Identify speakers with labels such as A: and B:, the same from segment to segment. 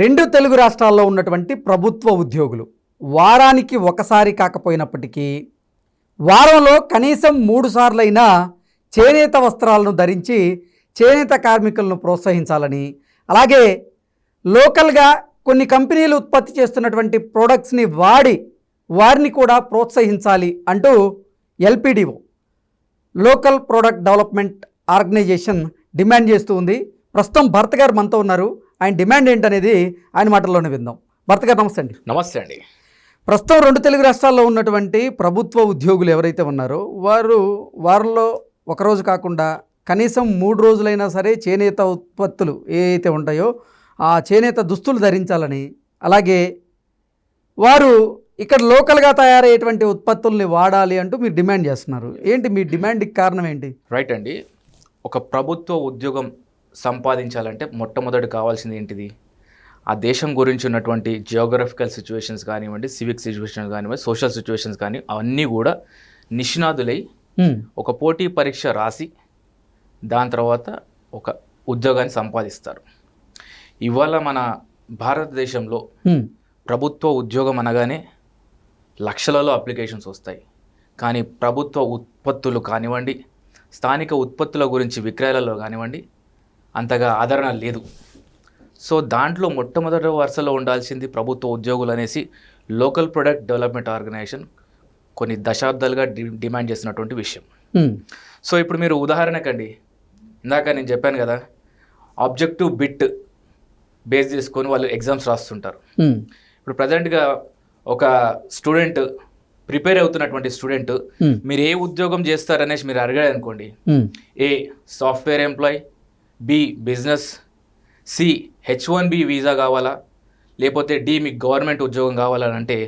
A: రెండు తెలుగు రాష్ట్రాల్లో ఉన్నటువంటి ప్రభుత్వ ఉద్యోగులు వారానికి ఒకసారి కాకపోయినప్పటికీ వారంలో కనీసం మూడు సార్లైనా చేనేత వస్త్రాలను ధరించి చేనేత కార్మికులను ప్రోత్సహించాలని అలాగే లోకల్గా కొన్ని కంపెనీలు ఉత్పత్తి చేస్తున్నటువంటి ప్రోడక్ట్స్ని వాడి వారిని కూడా ప్రోత్సహించాలి అంటూ LPDO local product development organisation demand చేస్తూ ఉంది. ప్రస్తుతం భర్త గారు మనతో ఉన్నారు. ఆయన డిమాండ్ ఏంటనేది ఆయన మాటల్లోనే విందాం. భరత్ గారు నమస్తే అండి.
B: నమస్తే అండి.
A: ప్రస్తుతం రెండు తెలుగు రాష్ట్రాల్లో ఉన్నటువంటి ప్రభుత్వ ఉద్యోగులు ఎవరైతే ఉన్నారో వారు వారంలో ఒకరోజు కాకుండా కనీసం మూడు రోజులైనా సరే చేనేత ఉత్పత్తులు ఏవైతే ఉంటాయో ఆ చేనేత దుస్తులు ధరించాలని అలాగే వారు ఇక్కడ లోకల్గా తయారయ్యేటువంటి ఉత్పత్తుల్ని వాడాలి అంటూ మీరు డిమాండ్ చేస్తున్నారు. ఏంటి మీ డిమాండ్కి కారణం ఏంటి?
B: రైట్ అండి. ఒక ప్రభుత్వ ఉద్యోగం సంపాదించాలంటే మొట్టమొదటి కావాల్సింది ఏంటిది ఆ దేశం గురించి ఉన్నటువంటి జియోగ్రఫికల్ సిచ్యువేషన్స్ కానివ్వండి సివిక్ సిచ్యువేషన్స్ కానివ్వండి సోషల్ సిచ్యువేషన్స్ కానీ అవన్నీ కూడా నిష్ణాదులై
A: హ్మ్.
B: ఒక పోటీ పరీక్ష రాసి దాని తర్వాత ఒక ఉద్యోగాన్ని సంపాదిస్తారు ఇవాళ మన భారతదేశంలో. ప్రభుత్వ ఉద్యోగం అనగానే లక్షలలో అప్లికేషన్స్ వస్తాయి కానీ ప్రభుత్వ ఉత్పత్తులు కానివ్వండి స్థానిక ఉత్పత్తుల గురించి విక్రయాలలో కానివ్వండి అంతగా ఆదరణ లేదు సో దాంట్లో మొట్టమొదటి వరుసలో ఉండాల్సింది ప్రభుత్వ ఉద్యోగులు అనేసి లోకల్ ప్రొడక్ట్ డెవలప్మెంట్ ఆర్గనైజేషన్ కొన్ని దశాబ్దాలుగా డి డిమాండ్ చేసినటువంటి విషయం. సో ఇప్పుడు మీరు ఉదాహరణకండి ఇందాక నేను చెప్పాను కదా ఆబ్జెక్టివ్ బిట్ బేస్ చేసుకొని వాళ్ళు ఎగ్జామ్స్ రాస్తుంటారు. ఇప్పుడు ప్రజెంట్గా ఒక స్టూడెంట్ ప్రిపేర్ అవుతున్నటువంటి స్టూడెంట్. మీరు ఏ ఉద్యోగం చేస్తారనేసి మీరు అడిగాడు అనుకోండి. ఏ software employee B business C H one B visa కావాలా లేకపోతే డి మీకు గవర్నమెంట్ ఉద్యోగం కావాలని అంటే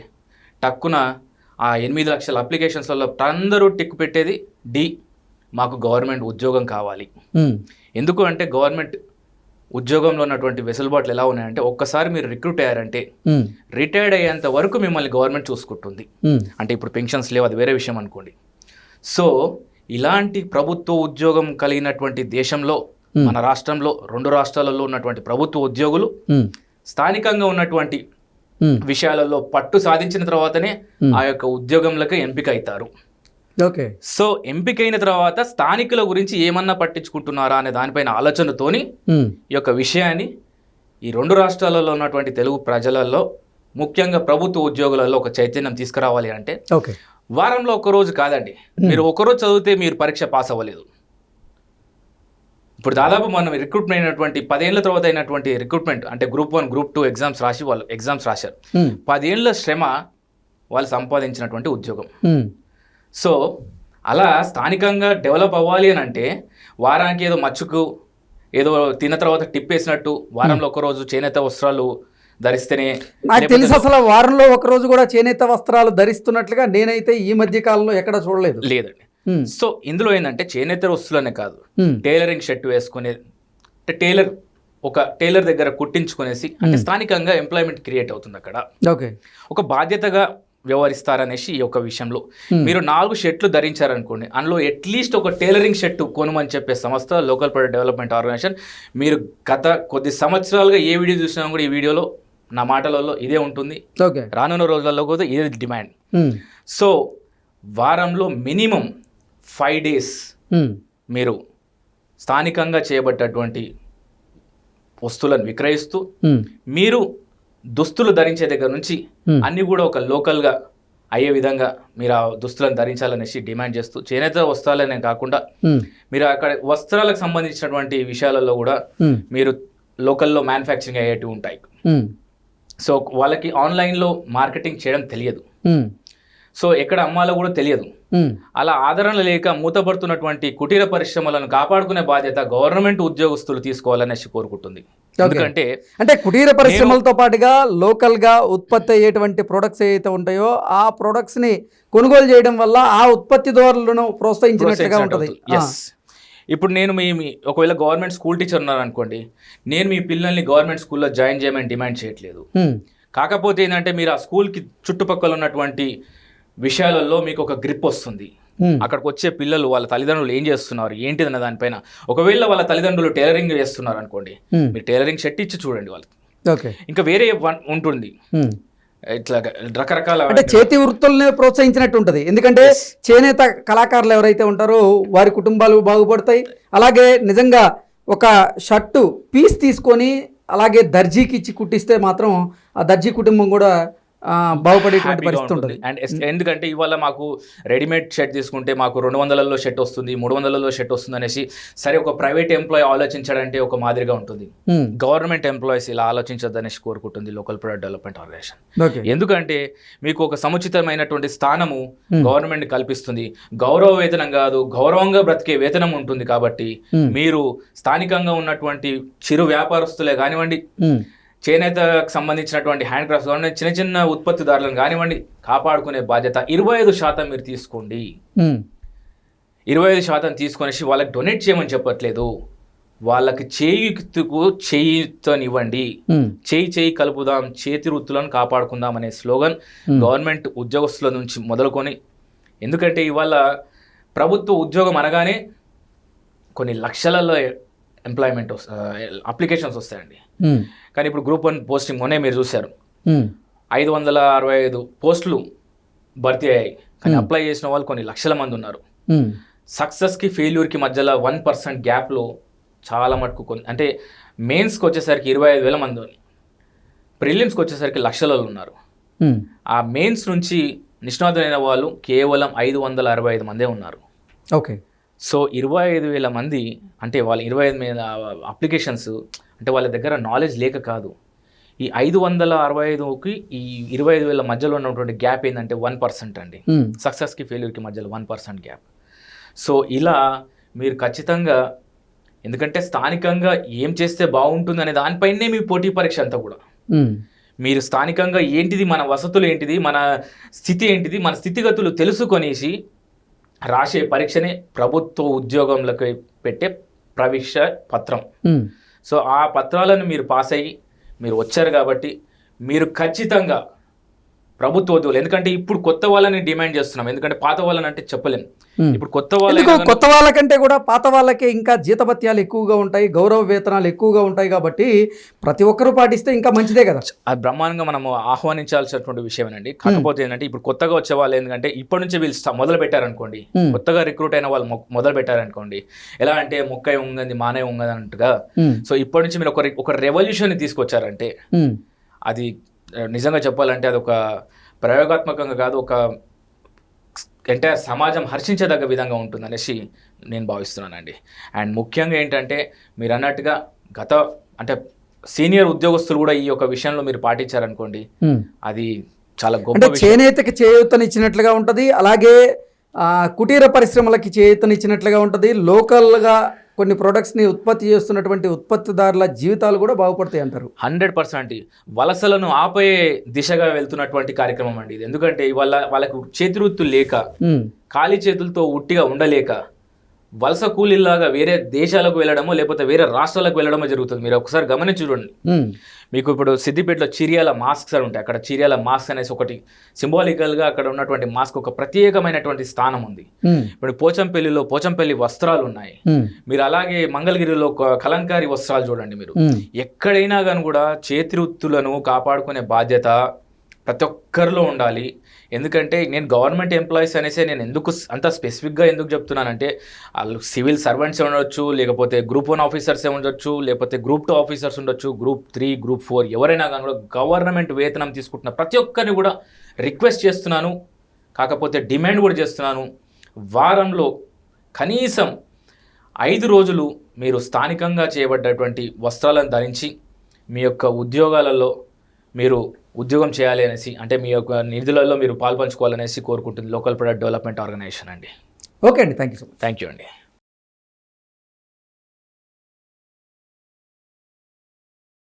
B: టక్కున ఆ ఎనిమిది లక్షల అప్లికేషన్స్లలో అందరూ టిక్ పెట్టేది డి మాకు గవర్నమెంట్ ఉద్యోగం కావాలి. ఎందుకు అంటే గవర్నమెంట్ ఉద్యోగంలో ఉన్నటువంటి వెసులుబాట్లు ఎలా ఉన్నాయంటే ఒక్కసారి మీరు రిక్రూట్ అయ్యారంటే. రిటైర్డ్ అయ్యేంత వరకు మిమ్మల్ని గవర్నమెంట్ చూసుకుంటుంది. అంటే ఇప్పుడు పెన్షన్స్ లేవు అది వేరే విషయం అనుకోండి సో ఇలాంటి ప్రభుత్వ ఉద్యోగం కలిగినటువంటి దేశంలో మన రాష్ట్రంలో రెండు రాష్ట్రాలలో ఉన్నటువంటి ప్రభుత్వ ఉద్యోగులు. స్థానికంగా ఉన్నటువంటి. విషయాలలో పట్టు సాధించిన తర్వాతనే. ఆ యొక్క ఉద్యోగంలోకి ఎంపిక అవుతారు
A: ఓకే
B: సో ఎంపికైన తర్వాత స్థానికుల గురించి ఏమన్నా పట్టించుకుంటున్నారా అనే దానిపైన ఆలోచనతోని. ఈ యొక్క విషయాన్ని ఈ రెండు రాష్ట్రాలలో ఉన్నటువంటి తెలుగు ప్రజలలో ముఖ్యంగా ప్రభుత్వ ఉద్యోగులలో ఒక చైతన్యం తీసుకురావాలి అంటే
A: ఓకే
B: వారంలో ఒక రోజు కాదండి మీరు ఒకరోజు చదివితే మీరు పరీక్ష పాస్ అవ్వలేదు ఇప్పుడు దాదాపు మనం రిక్రూట్మెంట్ అయినటువంటి పదేళ్ళ తర్వాత అయినటువంటి రిక్రూట్మెంట్ అంటే group one group two exams రాసి వాళ్ళు ఎగ్జామ్స్ రాశారు. పదేళ్ళ శ్రమ వాళ్ళు సంపాదించినటువంటి ఉద్యోగం. సో అలా స్థానికంగా డెవలప్ అవ్వాలి అని అంటే వారానికి ఏదో మచ్చుకు ఏదో తిన్న తర్వాత టిప్ వేసినట్టు వారంలో ఒక రోజు చేనేత వస్త్రాలు ధరిస్తేనే
A: నాకు తెలిసి అసలు వారంలో ఒక రోజు కూడా చేనేత వస్త్రాలు ధరిస్తున్నట్లుగా నేనైతే ఈ మధ్య కాలంలో ఎక్కడ చూడలేదు
B: లేదండి. సో ఇందులో ఏంటంటే చేనేత వస్తువులనే కాదు.
A: హ్మ్.
B: టైలరింగ్ షర్ట్ వేసుకునే అంటే టైలర్ ఒక టైలర్ దగ్గర కుట్టించుకునేసి అంటే స్థానికంగా ఎంప్లాయ్మెంట్ క్రియేట్ అవుతుంది అక్కడ.
A: ఓకే
B: ఒక బాధ్యతగా వ్యవహరిస్తారనేసి ఈ యొక్క విషయంలో. మీరు నాలుగు షర్ట్లు ధరించారనుకోండి అందులో అట్లీస్ట్ ఒక టైలరింగ్ షర్ట్ కొనమని చెప్పే సంస్థ లోకల్ ప్రొడక్ట్ డెవలప్మెంట్ ఆర్గనైజేషన్ మీరు గత కొద్ది సంవత్సరాలుగా ఏ వీడియో చూసినా కూడా ఈ వీడియోలో నా మాటలలో ఇదే ఉంటుంది.
A: ఓకే
B: రానున్న రోజులలో కూడా ఇదే డిమాండ్. సో వారంలో మినిమం ఫైవ్ డేస్. మీరు స్థానికంగా చేయబడ్డటువంటి వస్తువులను విక్రయిస్తూ. మీరు దుస్తులు ధరించే దగ్గర నుంచి. అన్నీ కూడా ఒక లోకల్గా అయ్యే విధంగా మీరు ఆ దుస్తులను ధరించాలనేసి డిమాండ్ చేస్తూ చేనేత వస్త్రాలనే కాకుండా. మీరు అక్కడ వస్త్రాలకు సంబంధించినటువంటి విషయాలలో కూడా. మీరు లోకల్లో మ్యానుఫ్యాక్చరింగ్ అయ్యేటివి ఉంటాయి. సో వాళ్ళకి ఆన్లైన్లో మార్కెటింగ్ చేయడం తెలియదు. సో ఎక్కడ అమ్మాలో కూడా తెలియదు. అలా ఆదరణ లేక మూతపడుతున్నటువంటి కుటీర పరిశ్రమలను కాపాడుకునే బాధ్యత గవర్నమెంట్ ఉద్యోగస్తులు తీసుకోవాలనేసి కోరుకుంటుంది ఎందుకంటే
A: అంటే కుటీర పరిశ్రమలతో పాటుగా లోకల్గా ఉత్పత్తి అయ్యేటువంటి ప్రొడక్ట్స్ ఏవైతే ఉంటాయో ఆ ప్రొడక్ట్స్ని కొనుగోలు చేయడం వల్ల ఆ ఉత్పత్తిదారులను ప్రోత్సహించినట్లుగా ఉంటుంది.
B: ఇప్పుడు నేను మీ ఒకవేళ గవర్నమెంట్ స్కూల్ టీచర్ ఉన్నారు అనుకోండి నేను మీ పిల్లల్ని గవర్నమెంట్ స్కూల్లో జాయిన్ చేయమని డిమాండ్ చేయట్లేదు. కాకపోతే ఏంటంటే మీరు ఆ స్కూల్కి చుట్టుపక్కల ఉన్నటువంటి విషయాలలో మీకు ఒక గ్రిప్ వస్తుంది.
A: హ్మ్.
B: అక్కడికి వచ్చే పిల్లలు వాళ్ళ తల్లిదండ్రులు ఏం చేస్తున్నారు ఏంటిదన్న దానిపైన? ఒకవేళ వాళ్ళ తల్లిదండ్రులు టైలరింగ్ చేస్తున్నారు అనుకోండి
A: హ్మ్.
B: మీరు టైలరింగ్ షర్ట్ ఇచ్చి చూడండి వాళ్ళకి.
A: ఓకే
B: ఇంకా వేరే ఉంటుంది.
A: ఉమ్.
B: ఇట్లా రకరకాల
A: అంటే చేతి వృత్తుల్ని ప్రోత్సహించినట్టు ఉంటుంది. ఎందుకంటే చేనేత కళాకారులు ఎవరైతే ఉంటారో వారి కుటుంబాలు బాగుపడతాయి. అలాగే నిజంగా ఒక షర్టు పీస్ తీసుకొని అలాగే దర్జీకి ఇచ్చి కుట్టిస్తే మాత్రం ఆ దర్జీ కుటుంబం కూడా బాగుపడేటువంటి పరిస్థితి
B: ఉంటుంది. అండ్ ఎస్- ఎందుకంటే ఇవాళ మాకు రెడీమేడ్ షర్ట్ తీసుకుంటే మాకు రెండు వందలలో షర్ట్ వస్తుంది మూడు వందలలో షర్ట్ వస్తుంది అనేసి సరే ఒక ప్రైవేట్ ఎంప్లాయ్ ఆలోచించాడంటే ఒక మాదిరిగా ఉంటుంది. గవర్నమెంట్ ఎంప్లాయీస్ ఇలా ఆలోచించద్దనేసి కోరుకుంటుంది లోకల్ ప్రొడక్ట్ డెవలప్మెంట్ ఆర్గనైజేషన్ ఎందుకంటే మీకు ఒక సముచితమైనటువంటి స్థానము గవర్నమెంట్ కల్పిస్తుంది. గౌరవ వేతనం కాదు గౌరవంగా బ్రతికే వేతనం ఉంటుంది కాబట్టి
A: Hmm.
B: మీరు స్థానికంగా ఉన్నటువంటి చిరు వ్యాపారస్తులే కానివ్వండి. చేనేతకు సంబంధించినటువంటి హ్యాండ్ క్రాఫ్ట్స్ కానివ్వండి చిన్న చిన్న ఉత్పత్తిదారులను కానివ్వండి కాపాడుకునే బాధ్యత ఇరవై ఐదు శాతం మీరు తీసుకోండి. ఇరవై ఐదు శాతం తీసుకొనేసి వాళ్ళకి డొనేట్ చేయమని చెప్పట్లేదు వాళ్ళకి చేయుతుకు చేయుతనివ్వండి. చేయి చేయి కలుపుదాం చేతి వృత్తులను కాపాడుకుందాం అనే స్లోగన్. గవర్నమెంట్ ఉద్యోగస్తుల నుంచి మొదలుకొని ఎందుకంటే ఇవాళ ప్రభుత్వ ఉద్యోగం అనగానే కొన్ని లక్షలలో ఎంప్లాయ్మెంట్ అప్లికేషన్స్ వస్తాయండి. కానీ ఇప్పుడు గ్రూప్ వన్ పోస్టింగ్ మొన్నే మీరు చూశారు. ఐదు వందల అరవై ఐదు పోస్టులు భర్తీ అయ్యాయి కానీ అప్లై చేసిన వాళ్ళు కొన్ని లక్షల మంది ఉన్నారు. సక్సెస్కి ఫెయిల్యూర్కి మధ్యలో వన్ పర్సెంట్ గ్యాప్లో చాలా మటుకు కొన్ని అంటే మెయిన్స్కి వచ్చేసరికి ఇరవై ఐదు వేల మంది. ప్రిలిమ్స్కి వచ్చేసరికి లక్షలలో ఉన్నారు. ఆ మెయిన్స్ నుంచి నిష్ణాతులైన వాళ్ళు కేవలం ఐదు వందల అరవై ఐదు మందే ఉన్నారు
A: ఓకే
B: సో ఇరవై ఐదు వేల మంది అంటే వాళ్ళ ఇరవై ఐదు మీద అప్లికేషన్స్ అంటే వాళ్ళ దగ్గర నాలెడ్జ్ లేక కాదు ఈ ఐదు వందల అరవై ఐదుకి ఈ ఇరవై ఐదు వేల మధ్యలో ఉన్నటువంటి గ్యాప్ ఏంటంటే వన్ పర్సెంట్ అండి. సక్సెస్కి ఫెయిల్యూర్కి మధ్యలో వన్ పర్సెంట్ గ్యాప్ సో ఇలా మీరు ఖచ్చితంగా ఎందుకంటే స్థానికంగా ఏం చేస్తే బాగుంటుంది అనే దానిపైనే మీ పోటీ పరీక్ష అంతా కూడా
A: ఉమ్.
B: మీరు స్థానికంగా ఏంటిది మన వసతులు ఏంటిది మన స్థితి ఏంటిది మన స్థితిగతులు తెలుసుకొనేసి రాసే పరీక్షనే ప్రభుత్వ ఉద్యోగంలోకి పెట్టే ప్రవేశ పత్రం. సో ఆ పత్రాలను మీరు పాస్ అయ్యి మీరు వచ్చారు కాబట్టి మీరు ఖచ్చితంగా ప్రభుత్వ ఉద్యోగులు ఎందుకంటే ఇప్పుడు కొత్త వాళ్ళని డిమాండ్ చేస్తున్నాం ఎందుకంటే పాత వాళ్ళని అంటే చెప్పలేం
A: ఉమ్.
B: ఇప్పుడు కొత్త కానీ-
A: కొత్త వాళ్ళకంటే కూడా పాత వాళ్ళకే ఇంకా జీతభత్యాలు ఎక్కువగా ఉంటాయి గౌరవ వేతనాలు ఎక్కువగా ఉంటాయి కాబట్టి ప్రతి ఒక్కరూ పాటిస్తే ఇంకా మంచిదే కదా
B: అది బ్రహ్మాండంగా మనము ఆహ్వానించాల్సినటువంటి విషయమేనండి కాకపోతే ఏంటంటే ఇప్పుడు కొత్తగా వచ్చే వాళ్ళు ఏంటంటే ఇప్పటి నుంచి వీళ్ళు మొదలు పెట్టారనుకోండి. కొత్తగా రిక్రూట్ అయిన వాళ్ళు మొదలు పెట్టారనుకోండి ఎలా అంటే మొక్కై ఉంగది మానే ఉంగది అన్నట్టుగా. సో ఇప్పటి నుంచి మీరు ఒక రెవల్యూషన్ తీసుకొచ్చారంటే. అది నిజంగా చెప్పాలంటే అది ఒక ప్రయోగాత్మకంగా కాదు ఒక ఎంటైర్ సమాజం హర్షించదగ్గ విధంగా ఉంటుందనేసి నేను భావిస్తున్నానండి అండ్ ముఖ్యంగా ఏంటంటే మీరు అన్నట్టుగా గత అంటే సీనియర్ ఉద్యోగస్తులు కూడా ఈ యొక్క విషయంలో మీరు పాటించారనుకోండి. అది చాలా గొప్ప
A: చేనేతకి చేయూతనిచ్చినట్లుగా ఉంటుంది అలాగే కుటీర పరిశ్రమలకి చేయూతనిచ్చినట్లుగా ఉంటుంది లోకల్గా కొన్ని ప్రొడక్ట్స్ని ఉత్పత్తి చేస్తున్నటువంటి ఉత్పత్తిదారుల జీవితాలు కూడా బాగుపడతాయి అంటారు.
B: Hundred percent. వలసలను ఆపే దిశగా వెళ్తున్నటువంటి కార్యక్రమం అండి ఇది. ఎందుకంటే ఇవాళ వాళ్ళకు చేతి వృత్తులు లేక. ఖాళీ చేతులతో ఉట్టిగా ఉండలేక వలస కూలీలాగా వేరే దేశాలకు వెళ్ళడమో లేకపోతే వేరే రాష్ట్రాలకు వెళ్ళడమో జరుగుతుంది మీరు ఒకసారి గమనించి చూడండి. మీకు ఇప్పుడు సిద్దిపేటలో చిరియాల మాస్క్స్ అని ఉంటాయి అక్కడ చిరియాల మాస్క్ అనేసి ఒకటి సింబాలికల్గా అక్కడ ఉన్నటువంటి మాస్క్ ఒక ప్రత్యేకమైనటువంటి స్థానం ఉంది. ఇప్పుడు పోచంపల్లిలో పోచంపల్లి వస్త్రాలు ఉన్నాయి. మీరు అలాగే మంగళగిరిలో కలంకారీ వస్త్రాలు చూడండి మీరు. ఎక్కడైనా కానీ కూడా చేతి వృత్తులను కాపాడుకునే బాధ్యత ప్రతి ఒక్కరిలో ఉండాలి ఎందుకంటే నేను గవర్నమెంట్ ఎంప్లాయీస్ అనేసి నేను ఎందుకు అంత స్పెసిఫిక్గా ఎందుకు చెప్తున్నానంటే వాళ్ళు సివిల్ సర్వెంట్స్ ఉండొచ్చు లేకపోతే గ్రూప్ వన్ ఆఫీసర్స్ ఉండొచ్చు లేకపోతే గ్రూప్ టూ ఆఫీసర్స్ ఉండొచ్చు గ్రూప్ త్రీ గ్రూప్ ఫోర్ ఎవరైనా కానీ కూడా గవర్నమెంట్ వేతనం తీసుకుంటున్న ప్రతి ఒక్కరిని కూడా రిక్వెస్ట్ చేస్తున్నాను. కాకపోతే డిమాండ్ కూడా చేస్తున్నాను. వారంలో కనీసం ఐదు రోజులు మీరు స్థానికంగా చేయబడ్డటువంటి వస్త్రాలను ధరించి మీ యొక్క ఉద్యోగాలలో మీరు ఉద్యోగం చేయాలి అనేసి అంటే మీ యొక్క నిధులలో మీరు పాల్పంచుకోవాలనేసి కోరుకుంటుంది లోకల్ ప్రొడక్ట్ డెవలప్మెంట్ ఆర్గనైజేషన్ అండి.
A: ఓకే అండి. Thank you so much.
B: Thank you అండి.